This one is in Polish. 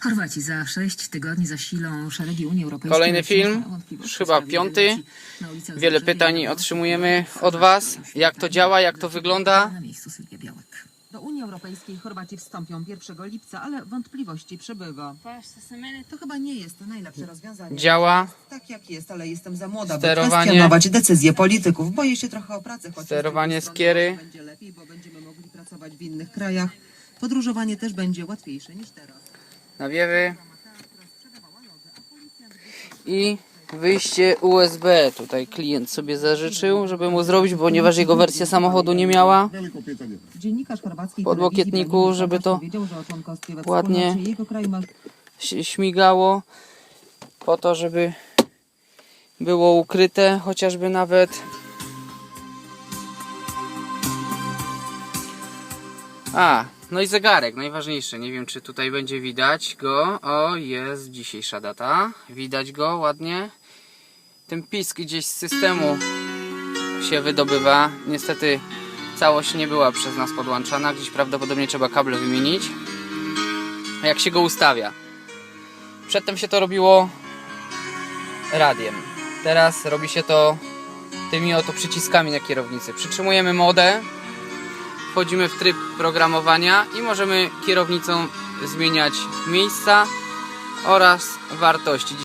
Chorwaci za sześć tygodni zasilą szeregi Unii Europejskiej. Kolejny film, już chyba piąty. Wiele pytań otrzymujemy od Was. Jak to działa, jak to wygląda? Na miejscu Sylwia Białek. Do Unii Europejskiej Chorwaci wstąpią 1 lipca, ale wątpliwości przybywa. To chyba nie jest najlepsze rozwiązanie. Działa. Tak jak jest, ale jestem za młoda, Sterowanie. by kwestionować decyzje polityków. Boję się trochę o pracę. Sterowanie z drugiej skiery. Będzie lepiej, bo będziemy mogli pracować w innych krajach. Podróżowanie też będzie łatwiejsze niż teraz. Nawiewy i wyjście USB. Tutaj klient sobie zażyczył, żeby mu zrobić, ponieważ jego wersja samochodu nie miała. Dziennikarz chorwackiej Po telewizji odłokietniku, Branimir żeby to ładnie śmigało po to, żeby było ukryte, chociażby nawet A, no i zegarek, najważniejsze. Nie wiem, czy tutaj będzie widać go. O, jest dzisiejsza data. Widać go ładnie. Ten pisk gdzieś z systemu się wydobywa. Niestety całość nie była przez nas podłączana. Gdzieś prawdopodobnie trzeba kable wymienić. A jak się go ustawia? Przedtem się to robiło radiem. Teraz robi się to tymi oto przyciskami na kierownicy. Przytrzymujemy modę, wchodzimy w tryb programowania i możemy kierownicą zmieniać miejsca oraz wartości.